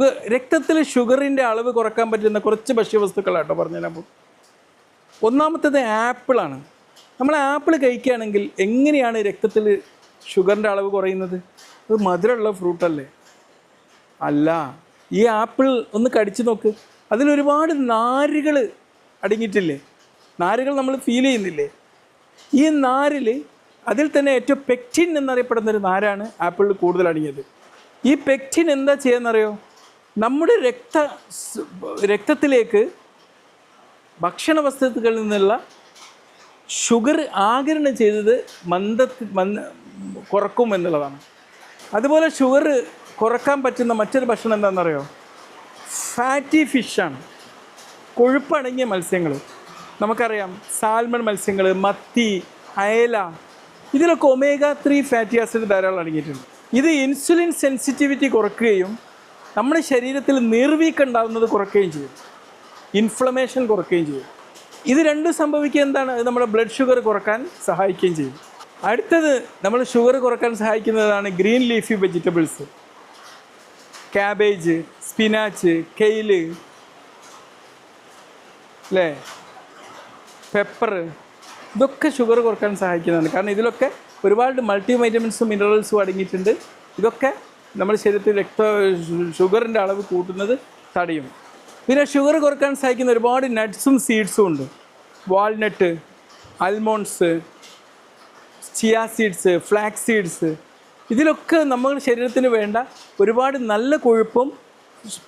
ഇത് രക്തത്തിൽ ഷുഗറിന്റെ അളവ് കുറയ്ക്കാൻ പറ്റുന്ന കുറച്ച് ഭക്ഷ്യവസ്തുക്കളാട്ടോ പറഞ്ഞു തരാൻ പോകും ഒന്നാമത്തത് ആപ്പിളാണ് നമ്മൾ ആപ്പിൾ കഴിക്കുകയാണെങ്കിൽ എങ്ങനെയാണ് രക്തത്തിൽ ഷുഗറിന്റെ അളവ് കുറയുന്നത്? അത് മധുരമുള്ള ഫ്രൂട്ടല്ലേ അല്ല? ഈ ആപ്പിൾ ഒന്ന് കടിച്ചു നോക്ക്. അതിലൊരുപാട് നാരുകൾ അടങ്ങിയിട്ടില്ലേ? നാരുകൾ നമ്മൾ ഫീൽ ചെയ്യുന്നില്ലേ? ഈ നാരിൽ അതിൽ തന്നെ ഏറ്റവും പെക്റ്റിൻ എന്നറിയപ്പെടുന്ന ഒരു നാരാണ് ആപ്പിളിൽ കൂടുതൽ അടങ്ങിയത്. ഈ പെക്റ്റിൻ എന്താ ചെയ്യുന്നറിയോ? നമ്മുടെ രക്ത രക്തത്തിലേക്ക് ഭക്ഷണ വസ്തുക്കളിൽ നിന്നുള്ള ഷുഗർ ആകിരണം ചെയ്തത് മന്ദ കുറക്കും എന്നുള്ളതാണ്. അതുപോലെ ഷുഗർ കുറയ്ക്കാൻ പറ്റുന്ന മറ്റൊരു ഭക്ഷണം എന്താണെന്നറിയോ? ഫാറ്റി ഫിഷാണ്. കൊഴുപ്പടങ്ങിയ മത്സ്യങ്ങൾ. നമുക്കറിയാം സാൽമൺ മത്സ്യങ്ങൾ മത്തി അയല ഇതിലൊക്കെ ഒമേഗ ത്രീ ഫാറ്റി ആസിഡ് ധാരാളം അടങ്ങിയിട്ടുണ്ട്. ഇത് ഇൻസുലിൻ സെൻസിറ്റിവിറ്റി കുറയ്ക്കുകയും നമ്മുടെ ശരീരത്തിൽ നീർവീക്കം ഉണ്ടാകുന്നത് കുറയ്ക്കുകയും ചെയ്യും. ഇൻഫ്ലമേഷൻ കുറയ്ക്കുകയും ചെയ്യും. ഇത് രണ്ടും സംഭവിക്കുക എന്താണ്? അത് നമ്മുടെ ബ്ലഡ് ഷുഗർ കുറയ്ക്കാൻ സഹായിക്കുകയും ചെയ്യും. അടുത്തത് നമ്മൾ ഷുഗർ കുറയ്ക്കാൻ സഹായിക്കുന്നതാണ് green leafy vegetables cabbage spinach kale അല്ലേ പെപ്പർ ഇതൊക്കെ ഷുഗർ കുറയ്ക്കാൻ സഹായിക്കുന്നതാണ്. കാരണം ഇതിലൊക്കെ ഒരുപാട് മൾട്ടി വൈറ്റമിൻസും മിനറൽസും അടങ്ങിയിട്ടുണ്ട്. ഇതൊക്കെ നമ്മുടെ ശരീരത്തിൽ രക്ത ഷുഗറിന്റെ അളവ് കൂട്ടുന്നത് തടയും. പിന്നെ ഷുഗർ കുറയ്ക്കാൻ സഹായിക്കുന്ന ഒരുപാട് നട്ട്സും സീഡ്സും ഉണ്ട്. Walnut almonds chia seeds flax seeds. ഇതിലൊക്കെ നമ്മുടെ ശരീരത്തിന് വേണ്ട ഒരുപാട് നല്ല കൊഴുപ്പും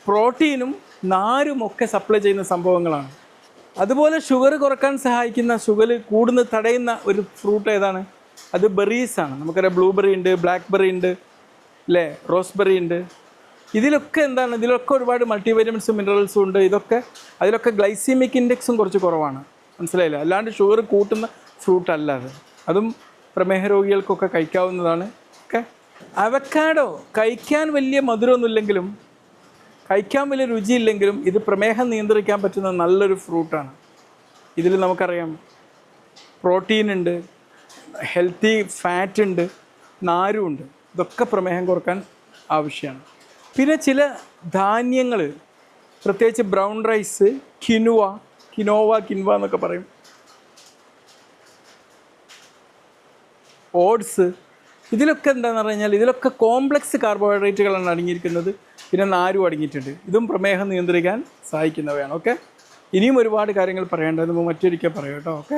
പ്രോട്ടീനും നാരും ഒക്കെ സപ്ലൈ ചെയ്യുന്ന സംഭവങ്ങളാണ്. അതുപോലെ ഷുഗർ കുറയ്ക്കാൻ സഹായിക്കുന്ന ഷുഗർ കൂടുന്ന തടയുന്ന ഒരു ഫ്രൂട്ട് ഏതാണ്? അത് ബെറീസാണ്. നമുക്കറിയാം ബ്ലൂബെറി ഉണ്ട് ബ്ലാക്ക് ബെറി ഉണ്ട്. അല്ലേ റോസ്ബെറി ഉണ്ട്. ഇതിലൊക്കെ എന്താണ്? ഇതിലൊക്കെ ഒരുപാട് മൾട്ടി വൈറ്റമിൻസും മിനറൽസും ഉണ്ട്. ഇതൊക്കെ അതിലൊക്കെ ഗ്ലൈസീമിക് ഇൻഡെക്സും കുറച്ച് കുറവാണ്. മനസ്സിലായില്ല? അല്ലാണ്ട് ഷുഗർ കൂട്ടുന്ന ഫ്രൂട്ട് അല്ല അത്. അതും പ്രമേഹ രോഗികൾക്കൊക്കെ കഴിക്കാവുന്നതാണ്. ഒക്കെ. അവക്കാഡോ കഴിക്കാൻ വലിയ മധുരമൊന്നുമില്ലെങ്കിലും കഴിക്കാൻ വലിയ രുചിയില്ലെങ്കിലും ഇത് പ്രമേഹം നിയന്ത്രിക്കാൻ പറ്റുന്ന നല്ലൊരു ഫ്രൂട്ടാണ്. ഇതിൽ നമുക്കറിയാം പ്രോട്ടീൻ ഉണ്ട് ഹെൽത്തി ഫാറ്റ് ഉണ്ട് നാരും ഉണ്ട്. ഇതൊക്കെ പ്രമേഹം കുറയ്ക്കാൻ ആവശ്യമാണ്. പിന്നെ ചില ധാന്യങ്ങൾ പ്രത്യേകിച്ച് brown rice quinoa quinoa quinoa എന്നൊക്കെ പറയും. ഓട്സ് ഇതിലൊക്കെ എന്താണെന്ന് പറഞ്ഞു കഴിഞ്ഞാൽ ഇതിലൊക്കെ കോംപ്ലക്സ് കാർബോഹൈഡ്രേറ്റുകളാണ് അടങ്ങിയിരിക്കുന്നത്. പിന്നെ നാരും അടങ്ങിയിട്ടുണ്ട്. ഇതും പ്രമേഹം നിയന്ത്രിക്കാൻ സഹായിക്കുന്നവയാണ്. ഓക്കെ ഇനിയും ഒരുപാട് കാര്യങ്ങൾ പറയേണ്ടത് മറ്റൊരിക്കൽ പറയാം കേട്ടോ. ഓക്കെ